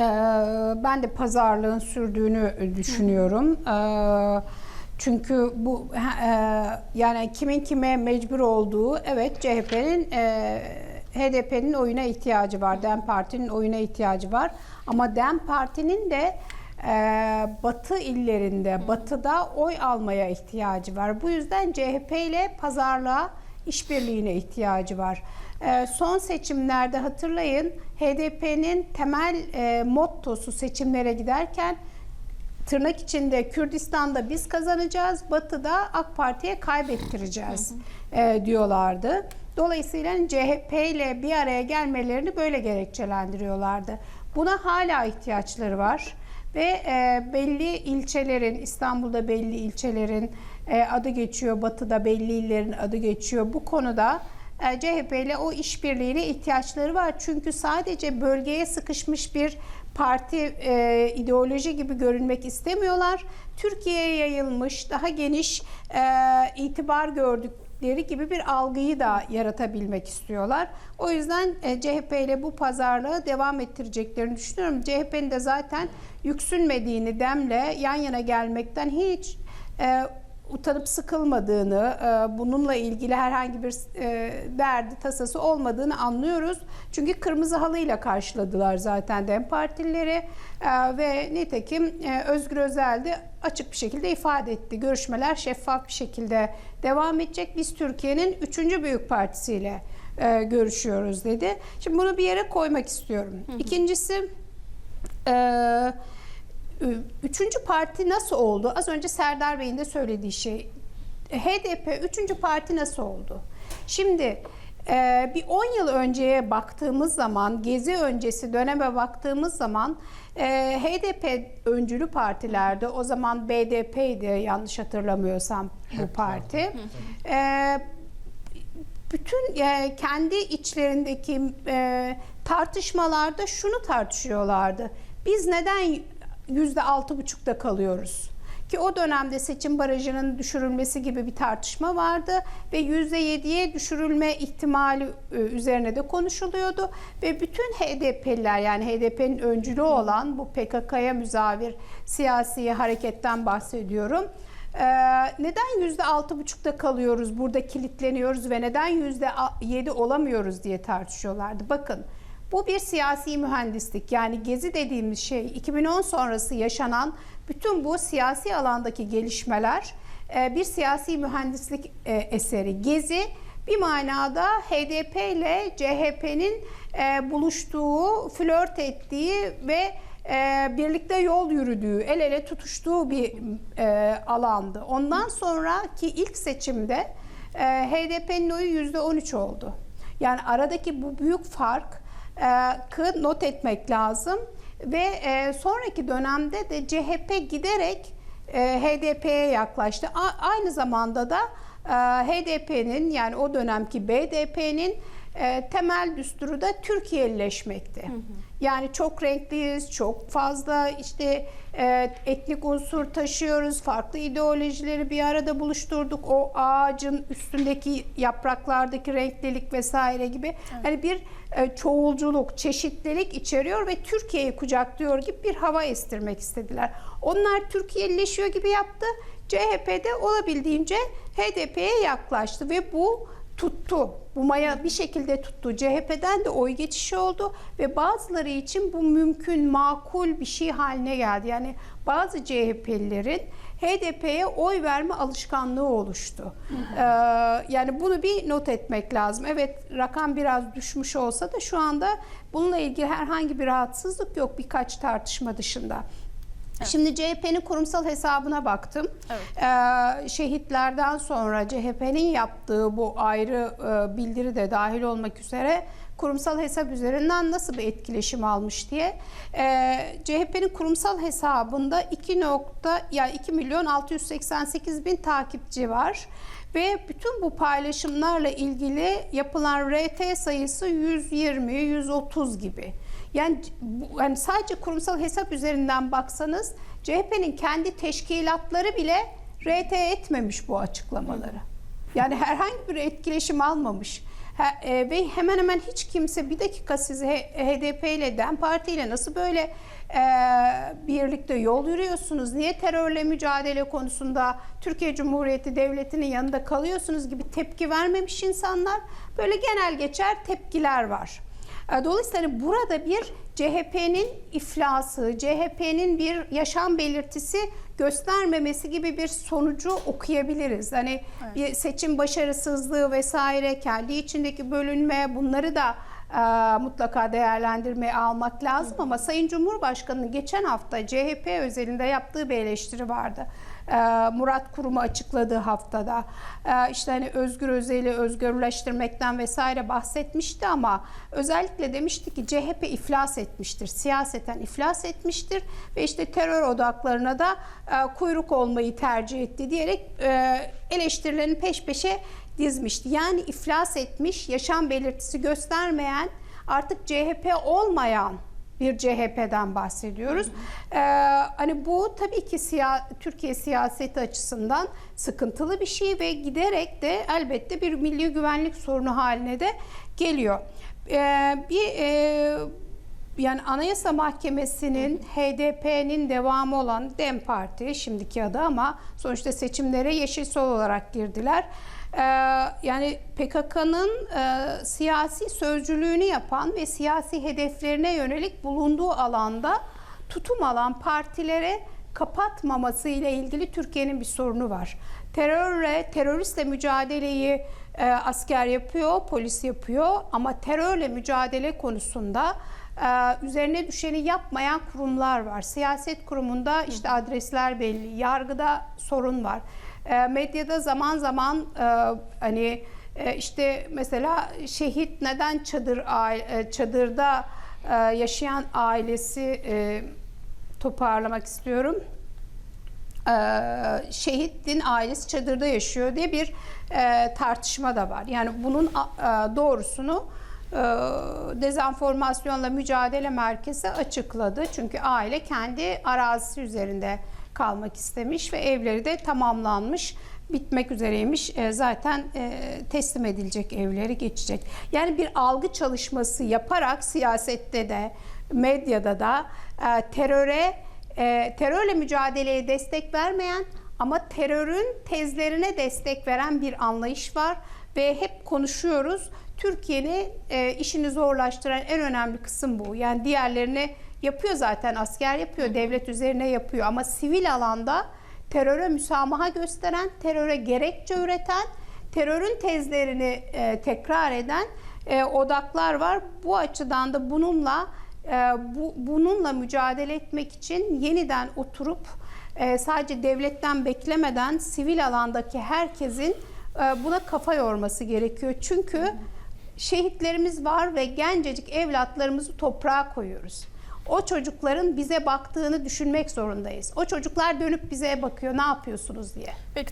Ee, ben de pazarlığın sürdüğünü düşünüyorum. Ee, çünkü bu e, yani kimin kime mecbur olduğu evet CHP'nin e, HDP'nin oyuna ihtiyacı var. DEM Parti'nin oyuna ihtiyacı var. Ama DEM Parti'nin de e, batı illerinde, batıda oy almaya ihtiyacı var. Bu yüzden CHP ile pazarlığa işbirliğine ihtiyacı var. E, son seçimlerde hatırlayın HDP'nin temel e, mottosu seçimlere giderken tırnak içinde Kürdistan'da biz kazanacağız, Batı'da AK Parti'ye kaybettireceğiz e, diyorlardı. Dolayısıyla CHP ile bir araya gelmelerini böyle gerekçelendiriyorlardı. Buna hala ihtiyaçları var ve e, belli ilçelerin, İstanbul'da belli ilçelerin e, adı geçiyor, Batı'da belli illerin adı geçiyor. Bu konuda e, CHP ile o işbirliğine ihtiyaçları var. Çünkü sadece bölgeye sıkışmış bir parti e, ideoloji gibi görünmek istemiyorlar. Türkiye'ye yayılmış, daha geniş e, itibar gördükleri gibi bir algıyı da yaratabilmek istiyorlar. O yüzden e, CHP ile bu pazarlığı devam ettireceklerini düşünüyorum. CHP'nin de zaten yüksünmediğini demle yan yana gelmekten hiç e, utanıp sıkılmadığını, e, bununla ilgili herhangi bir e, derdi, tasası olmadığını anlıyoruz. Çünkü kırmızı halıyla karşıladılar zaten DEM Partilileri E, ve nitekim Özgür Özel de açık bir şekilde ifade etti. Görüşmeler şeffaf bir şekilde devam edecek. Biz Türkiye'nin üçüncü büyük partisiyle görüşüyoruz dedi. Şimdi bunu bir yere koymak istiyorum. İkincisi... E, Üçüncü parti nasıl oldu? Az önce Serdar Bey'in de söylediği şey. HDP üçüncü parti nasıl oldu? Şimdi e, bir 10 yıl önceye baktığımız zaman, gezi öncesi döneme baktığımız zaman e, HDP öncülü partilerde, o zaman BDP'ydi yanlış hatırlamıyorsam bu parti. E, bütün e, kendi içlerindeki e, tartışmalarda şunu tartışıyorlardı. Biz neden yüzde altı buçukta kalıyoruz. Ki o dönemde seçim barajının düşürülmesi gibi bir tartışma vardı ve yüzde yediye düşürülme ihtimali e, üzerine de konuşuluyordu ve bütün HDP'liler yani HDP'nin öncülü olan bu PKK'ya müzavir siyasi hareketten bahsediyorum. Ee, neden yüzde altı buçukta kalıyoruz, burada kilitleniyoruz ve neden yüzde yedi olamıyoruz diye tartışıyorlardı. Bakın. Bu bir siyasi mühendislik. Yani gezi dediğimiz şey 2010 sonrası yaşanan bütün bu siyasi alandaki gelişmeler e, bir siyasi mühendislik e, eseri. Gezi bir manada HDP ile CHP'nin e, buluştuğu, flört ettiği ve birlikte yol yürüdüğü, el ele tutuştuğu bir alandı. Ondan sonraki ilk seçimde HDP'nin oyu %13 oldu. Yani aradaki bu büyük fark kı not etmek lazım ve e, sonraki dönemde de CHP giderek e, HDP'ye yaklaştı. Aynı zamanda da e, HDP'nin yani o dönemki BDP'nin e, temel düsturu da Türkiye'lileşmekti. Hı hı. Yani çok renkliyiz, çok fazla işte e, etnik unsur taşıyoruz, farklı ideolojileri bir arada buluşturduk. O ağacın üstündeki yapraklardaki renklilik vesaire gibi. Evet. Yani bir e, çoğulculuk, çeşitlilik içeriyor ve Türkiye'yi kucaklıyor gibi bir hava estirmek istediler. Onlar Türkiye'lileşiyor gibi yaptı. CHP'de olabildiğince HDP'ye yaklaştı ve bu tuttu. Bu maya bir şekilde tuttu. CHP'den de oy geçişi oldu ve bazıları için bu mümkün, makul bir şey haline geldi. Yani bazı CHP'lilerin HDP'ye oy verme alışkanlığı oluştu. Ee, yani bunu bir not etmek lazım. Evet rakam biraz düşmüş olsa da şu anda bununla ilgili herhangi bir rahatsızlık yok birkaç tartışma dışında. Evet. Şimdi CHP'nin kurumsal hesabına baktım. Evet. Ee, şehitlerden sonra CHP'nin yaptığı bu ayrı e, bildiri de dahil olmak üzere kurumsal hesap üzerinden nasıl bir etkileşim almış diye. Ee, CHP'nin kurumsal hesabında 2 nokta yani 2 milyon 688 bin takipçi var. Ve bütün bu paylaşımlarla ilgili yapılan RT sayısı 120-130 gibi. Yani, yani sadece kurumsal hesap üzerinden baksanız CHP'nin kendi teşkilatları bile RT etmemiş bu açıklamaları. Yani herhangi bir etkileşim almamış. Ha, e, ve hemen hemen hiç kimse bir dakika siz HDP ile DEM Parti ile nasıl böyle e, birlikte yol yürüyorsunuz? Niye terörle mücadele konusunda Türkiye Cumhuriyeti Devleti'nin yanında kalıyorsunuz gibi tepki vermemiş insanlar. Böyle genel geçer tepkiler var. E, Dolayısıyla hani burada bir CHP'nin iflası, CHP'nin bir yaşam belirtisi göstermemesi gibi bir sonucu okuyabiliriz. Hani bir seçim başarısızlığı vesaire, kendi içindeki bölünme bunları da mutlaka değerlendirmeye almak lazım ama Sayın Cumhurbaşkanı'nın geçen hafta CHP özelinde yaptığı bir eleştiri vardı. E, Murat Kurum'u açıkladığı haftada e, işte hani Özgür Özel'i özgürleştirmekten vesaire bahsetmişti ama özellikle demişti ki CHP iflas etmiştir, siyaseten iflas etmiştir ve işte terör odaklarına da e, kuyruk olmayı tercih etti diyerek e, eleştirilerini peş peşe dizmişti. Yani iflas etmiş, yaşam belirtisi göstermeyen, artık CHP olmayan bir CHP'den bahsediyoruz. Ee, hani bu tabii ki siya- Türkiye siyaseti açısından sıkıntılı bir şey ve giderek de elbette bir milli güvenlik sorunu haline de geliyor. Ee, bir e, yani Anayasa Mahkemesi'nin HDP'nin devamı olan DEM Parti şimdiki adı ama sonuçta seçimlere Yeşil Sol olarak girdiler. Ee, yani PKK'nın e, siyasi sözcülüğünü yapan ve siyasi hedeflerine yönelik bulunduğu alanda tutum alan partilere kapatmaması ile ilgili Türkiye'nin bir sorunu var. Terörle, teröristle mücadeleyi e, asker yapıyor, polis yapıyor ama terörle mücadele konusunda e, üzerine düşeni yapmayan kurumlar var. Siyaset kurumunda işte adresler belli, yargıda sorun var. E, medyada zaman zaman e, hani e, işte mesela şehit neden çadır aile- e, çadırda e, yaşayan ailesi e, toparlamak istiyorum. Ee, şehidin ailesi çadırda yaşıyor diye bir e, tartışma da var. Yani bunun a- doğrusunu dezenformasyonla mücadele merkezi açıkladı. Çünkü aile kendi arazisi üzerinde kalmak istemiş ve evleri de tamamlanmış bitmek üzereymiş. E, zaten e, teslim edilecek evleri geçecek. Yani bir algı çalışması yaparak siyasette de medyada da e, teröre e, terörle mücadeleye destek vermeyen ama terörün tezlerine destek veren bir anlayış var ve hep konuşuyoruz. Türkiye'nin e, işini zorlaştıran en önemli kısım bu. Yani diğerlerini yapıyor zaten asker yapıyor, devlet üzerine yapıyor ama sivil alanda teröre müsamaha gösteren, teröre gerekçe üreten, terörün tezlerini e, tekrar eden e, odaklar var. Bu açıdan da bununla e, bu, bununla mücadele etmek için yeniden oturup e, sadece devletten beklemeden sivil alandaki herkesin e, buna kafa yorması gerekiyor. Çünkü şehitlerimiz var ve gencecik evlatlarımızı toprağa koyuyoruz. O çocukların bize baktığını düşünmek zorundayız. O çocuklar dönüp bize bakıyor ne yapıyorsunuz diye. Peki